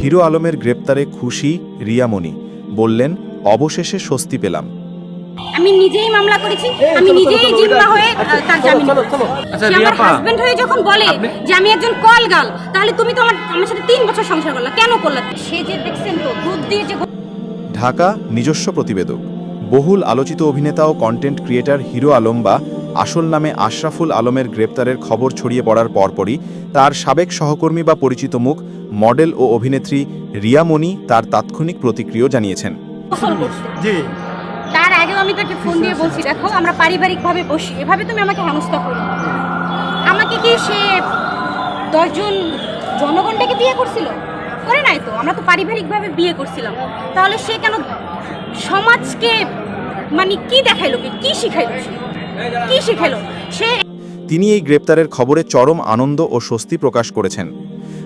Hero আলমের গ্রেপ্তারে খুশি রিয়ামণি। বললেন অবশেষে স্বস্তি পেলাম। আমি নিজেই মামলা করেছি। আমি নিজেই জিম্মা হয়ে তার জামিন আচ্ছা, সে আমার হাজবেন্ড হয়ে যখন বলে যে আমি একজন কল গাল তাহলে তুমি তো আমার আমার সাথে তিন বছর সংসার করলা। কেন করলা? সে যে দেখছেন তো দুধ দিয়ে যে ঢাকা নিজস্ব প্রতিবেদক। বহুল আলোচিত অভিনেতা ও কন্টেন্ট ক্রিয়েটর হিরো আলম বা আসল নামে আশরাফুল আলমের গ্রেপ্তারের খবর ছড়িয়ে পড়ার পরপরই তার সাবেক সহকর্মী বা পরিচিত মুখ মডেল ও অভিনেত্রী রিয়া রিয়ামণি তার তাৎক্ষণিক প্রতিক্রিয়া জানিয়েছেন। জি। তার আগেও আমি তাকে ফোন দিয়ে বলছি দেখো আমরা পারিবারিকভাবে বসি। এভাবে তুমি আমাকে হেনস্থা করো। আমাকে কি সে দশজন জনগণটাকে বিয়ে করছিল? করে নাই তো। আমরা তো পারিবারিকভাবে বিয়ে করছিলাম। তাহলে সে কেন সমাজকে মানে কি দেখাইলো? কি কি শিখাইলো সে? কি সে তিনি এই গ্রেপ্তারের খবরে চরম আনন্দ ও স্বস্তি প্রকাশ করেছেন।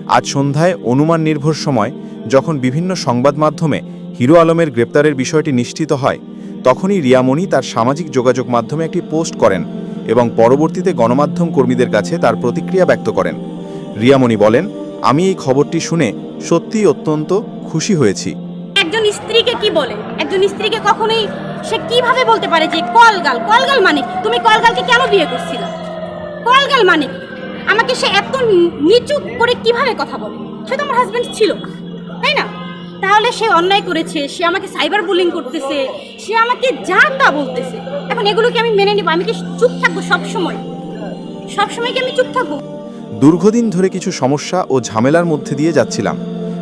আজ সন্ধ্যায় অনুমান নির্ভর সময় যখন বিভিন্ন সংবাদ মাধ্যমে হিরো আলমের গ্রেপ্তারের বিষয়টি নিশ্চিত হয় তখনই রিয়ামণি তার সামাজিক যোগাযোগ মাধ্যমে একটি পোস্ট করেন এবং পরবর্তীতে গণমাধ্যম কর্মীদের কাছে তার প্রতিক্রিয়া ব্যক্ত করেন। রিয়ামণি বলেন আমি এই খবরটি শুনে সত্যিই অত্যন্ত খুশি হয়েছি। একজন স্ত্রীকে কি বলে? একজন স্ত্রীকে কখনোই সে কীভাবে বলতে পারে যে কলগাল? কলগাল মানে তুমি কলগালকে কেন বিয়ে করছিলে? কলগাল মানে আমাকে সে এত নিচু করে কীভাবে কথা বলে? সে তো আমার হাজবেন্ড ছিল। তাই না? তাহলে সে অন্যায় করেছে, সে আমাকে সাইবার বুলিং করতেছে, সে আমাকে যা তা বলতেছে। এখন এগুলো কি আমি মেনে নিব। আমি কি চুপ থাকব সব সময় সব সময় কি আমি চুপ থাকব? দীর্ঘদিন ধরে কিছু সমস্যা ও ঝামেলার মধ্যে দিয়ে যাচ্ছিলাম।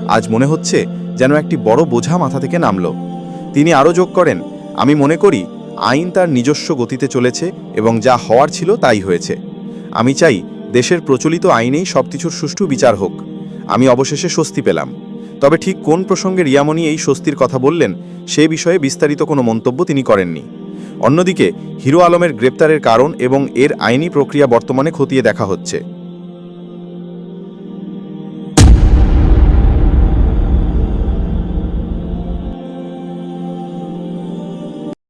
আজ মনে হচ্ছে যেন একটি বড় বোঝা মাথা থেকে নামলো। তিনি আরও যোগ করেন আমি মনে করি, আইন তার নিজস্ব গতিতে চলেছে এবং যা হওয়ার ছিল তাই হয়েছে। আমি চাই, দেশের প্রচলিত আইনেই সবকিছুর সুষ্ঠু বিচার হোক। আমি অবশেষে স্বস্তি পেলাম। তবে ঠিক কোন প্রসঙ্গে রিয়ামণি এই স্বস্তির কথা বললেন, সে বিষয়ে বিস্তারিত কোনো মন্তব্য তিনি করেননি। অন্যদিকে, হিরো আলমের গ্রেপ্তারের কারণ এবং এর আইনি প্রক্রিয়া বর্তমানে খতিয়ে দেখা হচ্ছে।